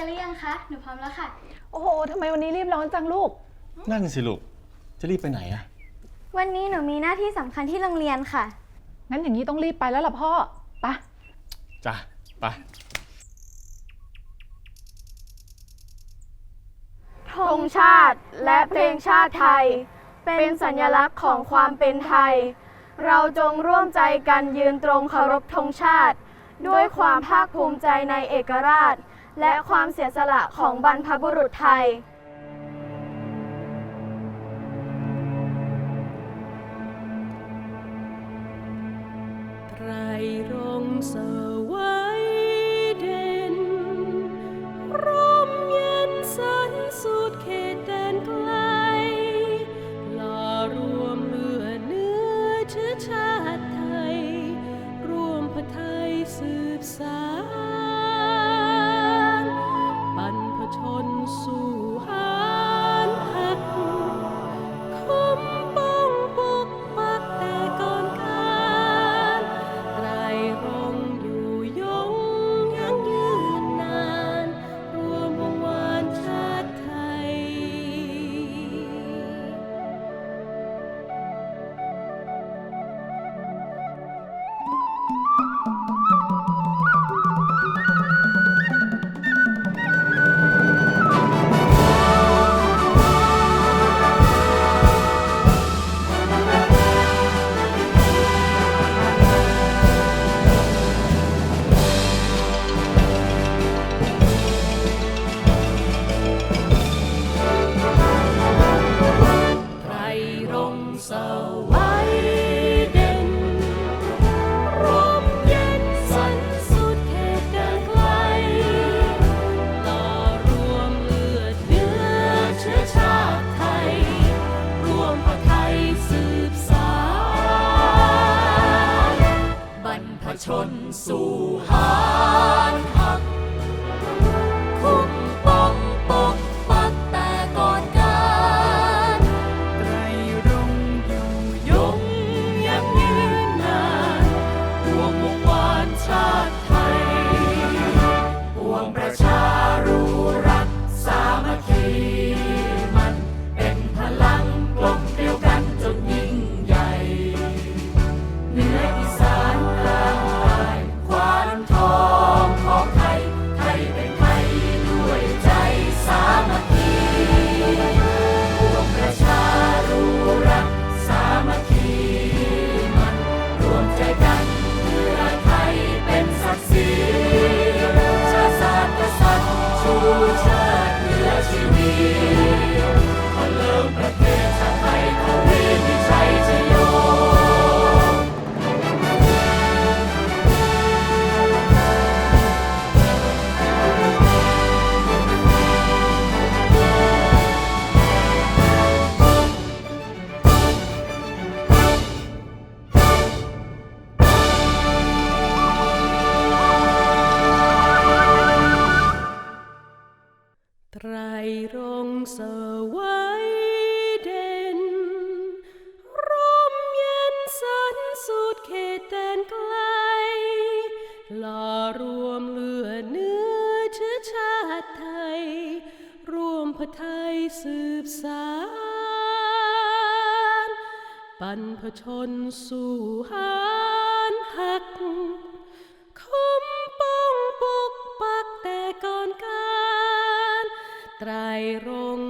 กันหรือยังคะ หนูพร้อมแล้วค่ะ โอ้โหทำไมวันนี้รีบร้อนจังลูก นั่นสิลูก จะรีบไปไหนอะวันนี้หนูมีหน้าที่สำคัญที่โรงเรียนค่ะ งั้นอย่างนี้ต้องรีบไปแล้วล่ะพ่อไปะจ้ะไป ธงชาติและเพลงชาติไทย เป็นสัญลักษณ์ของความเป็นไทย เราจงร่วมใจกันยืนตรงเคารพธงชาติ ด้วยความภาคภูมิใจในเอกราช และความเสียสละของบรรพบุรุษไทย ไตรรงค์เสว ชนสู่หาน ใจ หล่อรวมเลือดเนื้อเชื้อชาติไทยร่วมพระไทยสืบสานปันพชนสู่หารหัก คุ้มป้องปกปักแต่ก่อนการไตรรง